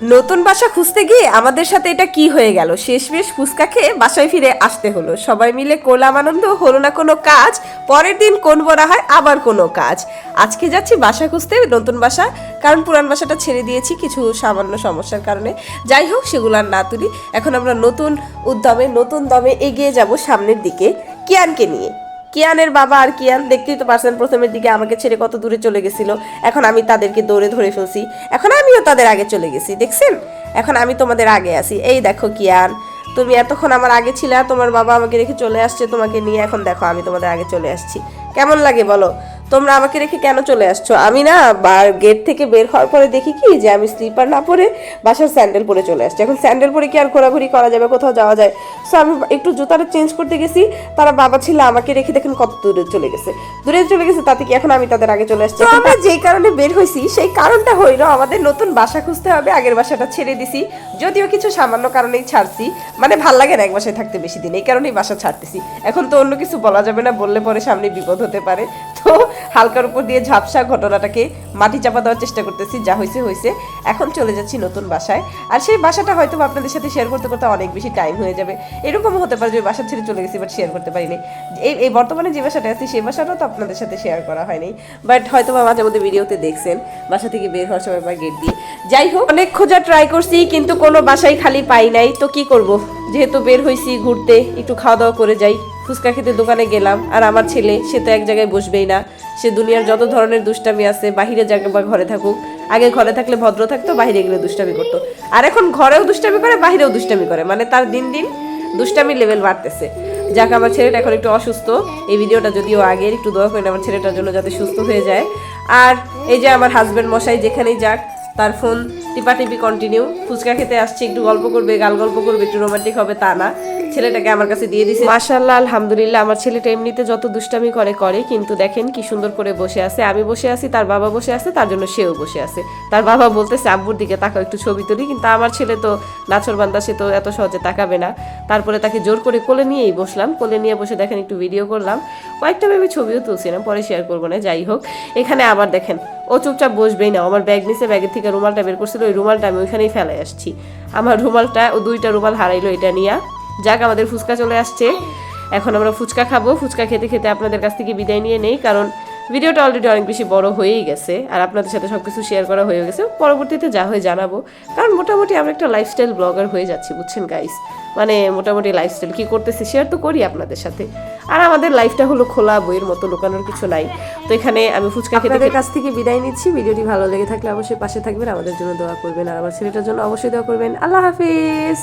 নতুন বাসা খুঁজতে গিয়ে আমাদের সাথে এটা কি হয়ে গেল? শেষমেশ ফুচকা খেয়ে বাসায় ফিরে আসতে হলো। সবাই মিলে কোলাম আনন্দ হলো না কোনো কাজ, পরের দিন কোন বলা হয় আবার কোনো কাজ। আজকে যাচ্ছি বাসা খুঁজতে নতুন বাসা, কারণ পুরান বাসাটা ছেড়ে দিয়েছি কিছু সামান্য সমস্যার কারণে। যাই হোক, সেগুলো আর না তুলি। এখন আমরা নতুন উদ্যমে, নতুন দমে এগিয়ে যাব সামনের দিকে। কিয়ানকে নিয়ে। কিয়ানের বাবা আর কিয়ান দেখতেই তো পারছেন প্রথমের দিকে আমাকে ছেড়ে কত দূরে চলে গেছিল। এখন আমি তাদেরকে দৌড়ে ধরে ফেলছি। এখন আমিও তাদের আগে চলে গেছি, দেখছেন? এখন আমি তোমাদের আগে আছি। এই দেখো কিয়ান, তুমি এতক্ষণ আমার আগে ছিলে, তোমার বাবা আমাকে রেখে চলে আসছে তোমাকে নিয়ে। এখন দেখো আমি তোমাদের আগে চলে আসছি। কেমন লাগে বলো? তোমরা আমাকে রেখে কেন চলে আসছো? আমি না গেট থেকে বের হওয়ার পরে দেখি কি যে আমি স্লিপার না পরে বাসার স্যান্ডেল পরে চলে আসছি। এখন স্যান্ডেল পরে কি আর ঘোরাঘুরি করা যাবে কোথাও যাওয়া যায়? সো আমি একটু জুতাটা চেঞ্জ করতে গেছি তারা বাবা ছিল আমাকে রেখে দেখেন কত দূরে চলে গেছে। দূরে চলে গেছে তাতে কি এখন আমি তাদের আগে চলে আসছি? আমরা যে কারণে বের হয়েছি সেই কারণটা হইল আমাদের নতুন বাসা খুঁজতে হবে আগের বাসাটা ছেড়ে দিছি। যদিও কিছু সামান্য কারণেই ছাড়ছি মানে ভালো লাগে না এক বাসায় থাকতে বেশি দিন, এই কারণেই বাসা ছাড়তেছি। এখন তো অন্য কিছু বলা যাবে না, বললে পরে সামনে বিপদ হতে পারে। তো হালকার উপর দিয়ে ঝাপসা ঘটনাটাকে মাটি চাপা দেওয়ার চেষ্টা করতেছি, যা হয়েছে হয়েছে এখন চলে যাচ্ছি নতুন বাসায়। আর সেই বাসাটা হয়তো আপনাদের সাথে শেয়ার করতে করতে অনেক বেশি টাইম হয়ে যাবে। এরকমও হতে পারে যে বাসা ছেড়ে চলে গেছি বাট শেয়ার করতে পারিনি। এই এই বর্তমানে যে বাসাটা আছে সেই বাসাটাও তো আপনাদের সাথে শেয়ার করা হয়নি। বাট হয়তো বা মাঝে মধ্যে ভিডিওতে দেখছেন, বাসা থেকে বের হওয়ার সময় বা গেট দিয়ে। যাই হোক, অনেক খোঁজা ট্রাই করছি, কিন্তু কোনো বাসায় খালি পাই নাই, তো কি করব? যেহেতু বের হয়েছি ঘুরতে, একটু খাওয়া দাওয়া করে যাই। ফুচকা খেতে দোকানে গেলাম, আর আমার ছেলে, সে তো এক জায়গায় বসবেই না। সে দুনিয়ার যত ধরনের দুষ্টামি আছে, বাহিরে জায়গা বা ঘরে থাকুক, আগে ঘরে থাকলে ভদ্র থাকতো, বাহিরে গেলে দুষ্টামি করতো। আর এখন ঘরেও দুষ্টামি করে বাইরেও দুষ্টামি করে। মানে তার দিন দিন দুষ্টামি লেভেল বাড়তেছে। যাক, আমার ছেলেটা এখন একটু অসুস্থ। এই ভিডিওটা যদিও আগের, একটু দোয়া করেন আমার ছেলেটার জন্য যাতে সুস্থ হয়ে যায়। আর এই যে আমার হাজব্যান্ড মশাই, যেখানেই যাক তার ফোন টিপাটিপি কন্টিনিউ ফুচকা খেতে আসছে, একটু গল্প করবে, গাল গল্প করবে, একটু রোমান্টিক হবে, তা না। ছেলেটাকে আমার কাছে দিয়ে দিছে। মাশাল্লাহ আলহামদুলিল্লাহ, আমার ছেলেটা এমনিতে যত দুষ্টামি করে করে, কিন্তু দেখেন কি সুন্দর করে বসে আছে। আমি বসে আছি, তার বাবা বসে আছে, তার জন্য সেও বসে আছে। তার বাবা বলতেছে, আব্বুর দিকে তাকাও, একটু ছবি তুলি। কিন্তু আমার ছেলে তো নাচর বান্দা সে তো এত সহজে তাকাবে না। তারপরে তাকে জোর করে কোলে নিয়েই বসলাম। কোলে নিয়ে বসে দেখেন, একটু ভিডিও করলাম। কয়েকটা ভেবে ছবিও তুলছিলাম, পরে শেয়ার করব না, যাই হোক। এখানে আবার দেখেন ও চুপচাপ বসবেই না। আমার ব্যাগ নিচে ব্যাগের থেকে রুমালটা বের করছিল, ওই রুমালটা আমি ওইখানেই ফেলে আসছি। আমার রুমালটা ও দুইটা রুমাল হারাইলো এটা নিয়ে। যাক, আমাদের ফুচকা চলে আসছে। এখন আমরা ফুচকা খাব। ফুচকা খেতে খেতে আপনাদের কাছ থেকে বিদায় নিয়ে নেই, কারণ ভিডিওটা অলরেডি অনেক বেশি বড় হয়েই গেছে আর আপনাদের সাথে সব কিছু শেয়ার করা হয়ে গেছে। পরবর্তীতে যা হয় জানাব। কারণ মোটামুটি আমরা একটা লাইফস্টাইল ব্লগার হয়ে যাচ্ছি বুঝছেন গাইস মানে মোটামুটি লাইফস্টাইল কি করতেছি শেয়ার তো করি আপনাদের সাথে। আর আমাদের লাইফটা হলো খোলা বইয়ের মতো লুকানোর কিছু নাই। তো এখানে আমি ফুচকা খেতে কাছ থেকে বিদায় নিচ্ছি। ভিডিওটি ভালো লেগে থাকলে অবশ্যই পাশে থাকবেন আমাদের জন্য দোয়া করবেন। আর আমার ছেলেটার জন্য অবশ্যই দোয়া করবেন। আল্লাহ হাফিজ!